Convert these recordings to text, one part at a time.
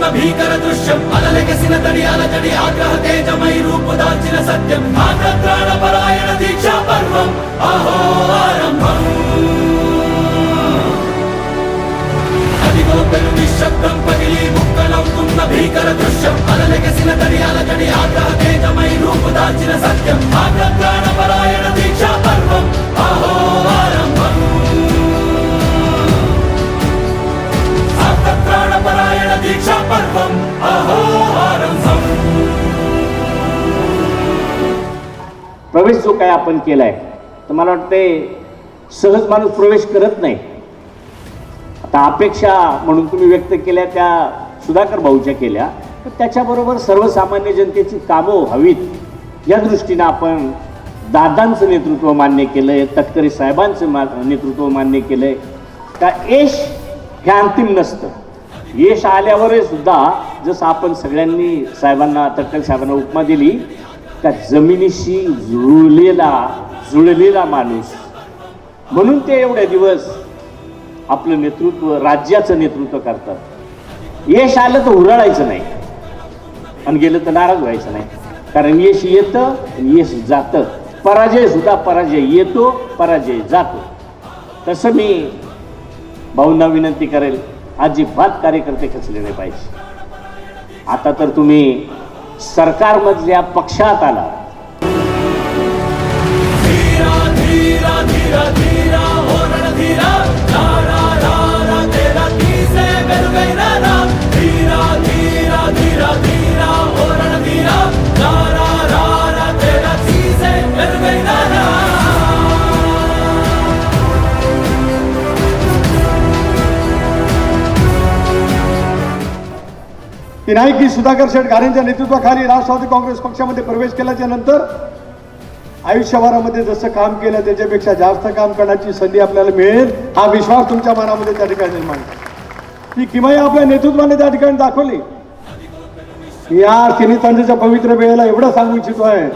ఉన్న భీకర దృశ్యం అలలెగసిన తడి అలజడి ఆగ్రహ తేజమై రూపు దాల్చిన సత్యం ఆగ్రత్రాణ పరాయణ దీక్షా పర్వం అహో ఆరంభం. అదిగో పెను నిశ్శబ్దం పగిలి ముక్కలవుతున్న భీకర దృశ్యం అలలెగసిన తడి అలజడి ఆగ్రహ తేజమై రూపు దాల్చిన సత్యం ఆగ్రత్రాణ प्रवेश जो काय आपण केलाय तर मला वाटते सहज माणूस प्रवेश करत नाही. आता अपेक्षा म्हणून तुम्ही व्यक्त केल्या त्या सुधाकर भाऊच्या केल्या तर त्याच्याबरोबर सर्वसामान्य जनतेची कामं हवीत या दृष्टीनं आपण दादांचं नेतृत्व मान्य केलंय तटकरे साहेबांचं मा नेतृत्व मान्य केलंय. का यश हे अंतिम नसतं. यश आल्यावरही सुद्धा जसं आपण सगळ्यांनी साहेबांना तटकरे साहेबांना उपमा दिली का जमिनीशी जुळलेला जुळलेला माणूस. म्हणून ते एवढे दिवस आपलं नेतृत्व राज्याचं नेतृत्व करतात. यश आलं तर हुराळायचं नाही. आणि गेलं तर नाराज व्हायचं नाही. कारण यश येतं यश जातं. पराजय सुद्धा पराजय येतो पराजय जातो. तसं मी भाऊंना विनंती करेल अजिबात कार्यकर्ते खचले नाही पाहिजे. आता तर तुम्ही सरकारमधल्या पक्षात आला. धीरा धीरा धीरा धीरा. की सुधाकर शेठ घारेंच्या नेतृत्वाखाली राष्ट्रवादी काँग्रेस पक्षामध्ये प्रवेश केल्याच्यानंतर आयुष्यभरामध्ये जसं काम केलं त्याच्यापेक्षा जास्त काम करण्याची संधी आपल्याला मिळेल हा विश्वास तुमच्या मनामध्ये त्या ठिकाणी निर्माण ती किमाई आपल्या नेतृत्वाने त्या ठिकाणी दाखवली. या तिन्ही तंडीच्या पवित्र वेळेला एवढं सांगू इच्छितो आहे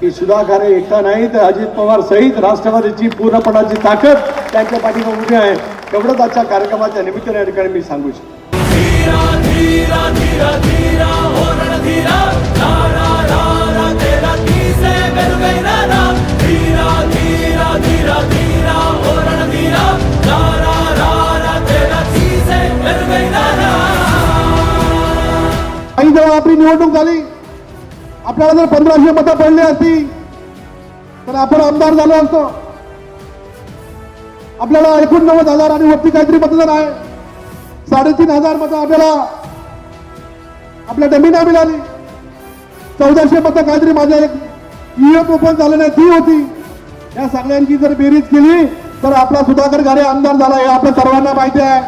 की सुधाकर एकटा नाही तर अजित पवार सहित राष्ट्रवादीची पूर्णपणाची ताकद त्यांच्या पाठीमागे उभी आहे. एवढंच आजच्या कार्यक्रमाच्या निमित्ताने या ठिकाणी मी सांगू इच्छितो. जेव्हा आपली निवडणूक झाली आपल्याला जर पंधराशे मतं पडली असती तर आपण आमदार झालो असतो. आपल्याला एकोणनव्वद हजार आणि वरती काहीतरी मतदार आहे साडेतीन हजार मतं आपल्याला आपल्या डमीना मिळाली चौदाशे मतं काहीतरी माझ्या एक ईएफ ओपन झालं नाही ती होती. या सगळ्यांची जर बेरीज केली तर आपला सुधाकर घारे आमदार झाला हे आपल्या सर्वांना माहिती आहे.